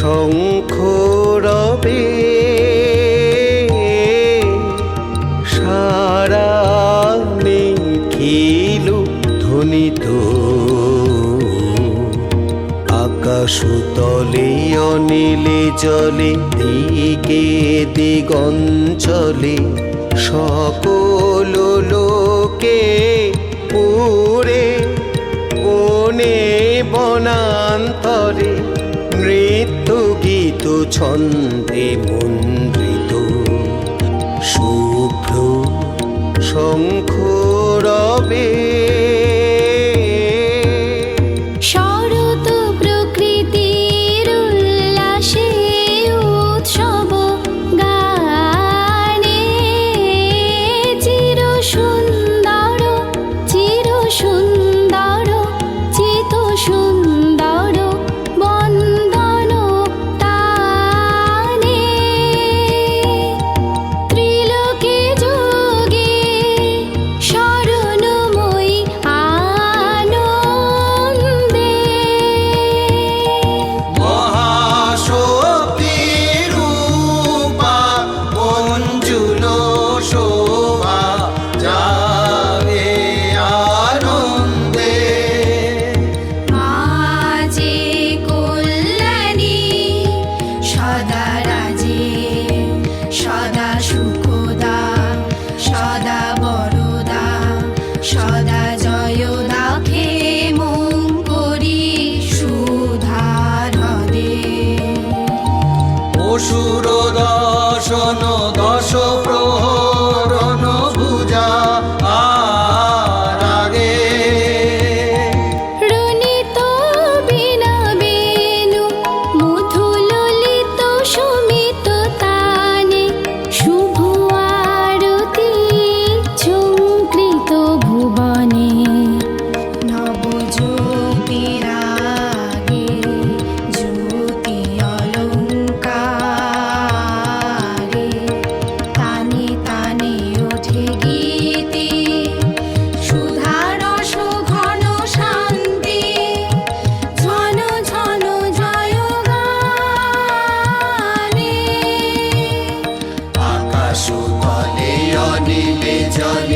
শঙ্খ রবে সারা নিখিলু ধ্বনিত আকাশতলে অনিলে জলে, দিকে দিগঞ্চলে সকল লোকে পুরে কোনে বনান্তরে ছন্দে মন no John.